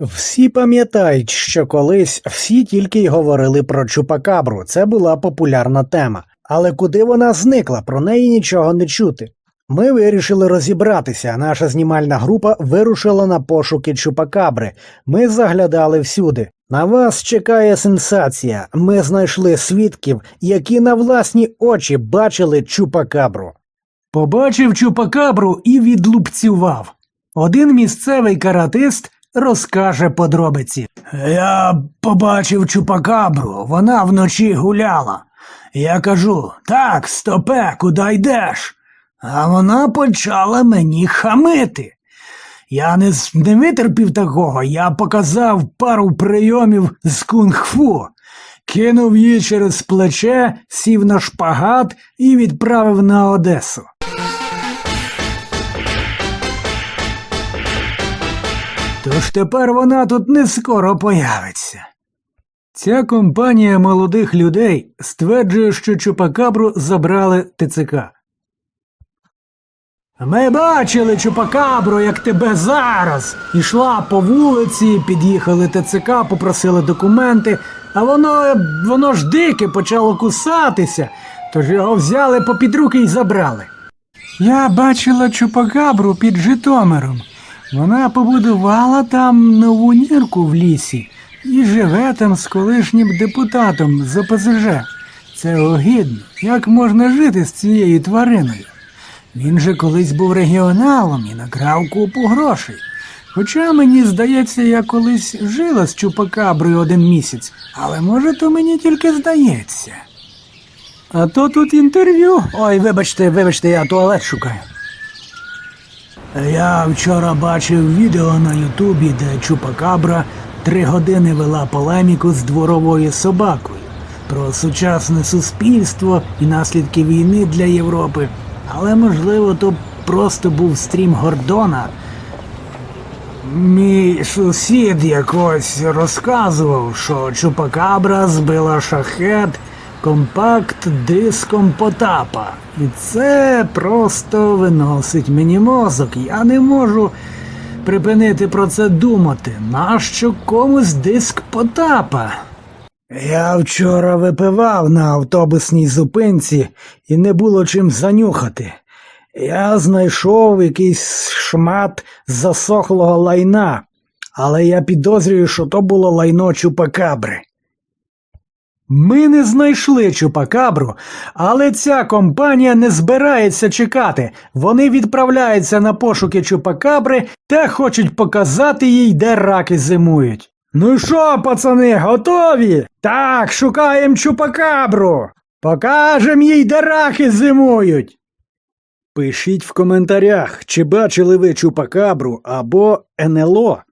Всі пам'ятають, що колись всі тільки й говорили про чупакабру, це була популярна тема. Але куди вона зникла, про неї нічого не чути. Ми вирішили розібратися. Наша знімальна група вирушила на пошуки чупакабри. Ми заглядали всюди. На вас чекає сенсація. Ми знайшли свідків, які на власні очі бачили чупакабру. Побачив чупакабру і відлупцював. Один місцевий каратист розкаже подробиці. Я побачив чупакабру, вона вночі гуляла. Я кажу так, стопе, куди йдеш? А вона почала мені хамити. Я не, не витерпів такого, я показав пару прийомів з кунг-фу, кинув її через плече, сів на шпагат і відправив на Одесу. Тож тепер вона тут не скоро появиться. Ця компанія молодих людей стверджує, що Чупакабру забрали ТЦК. Ми бачили Чупакабру, як тебе зараз. Ішла по вулиці, під'їхали ТЦК, попросили документи, а воно, воно ж дике почало кусатися, тож його взяли попід руки і забрали. Я бачила Чупакабру під Житомиром. Вона побудувала там нову нірку в лісі і живе там з колишнім депутатом з ОПЗЖ. Це огидно. Як можна жити з цією твариною? Він же колись був регіоналом і накрав купу грошей. Хоча мені здається, я колись жила з чупакаброю один місяць, але може то мені тільки здається. А то тут інтерв'ю. Ой, вибачте, вибачте, я туалет шукаю. Я вчора бачив відео на Ютубі, де Чупакабра три години вела полеміку з дворовою собакою про сучасне суспільство і наслідки війни для Європи. Але можливо, то просто був стрім Гордона. Мій сусід якось розказував, що Чупакабра збила шахет компакт диском Потапа. І це просто виносить мені мозок. Я не можу припинити про це думати. Нащо комусь диск Потапа? Я вчора випивав на автобусній зупинці і не було чим занюхати. Я знайшов якийсь шмат засохлого лайна, але я підозрюю, що то було лайно чупакабри. Ми не знайшли чупакабру, але ця компанія не збирається чекати. Вони відправляються на пошуки чупакабри та хочуть показати їй, де раки зимують. Ну що, пацани, готові? Так, шукаємо чупакабру. Покажем їй, де раки зимують. Пишіть в коментарях, чи бачили ви чупакабру або НЛО.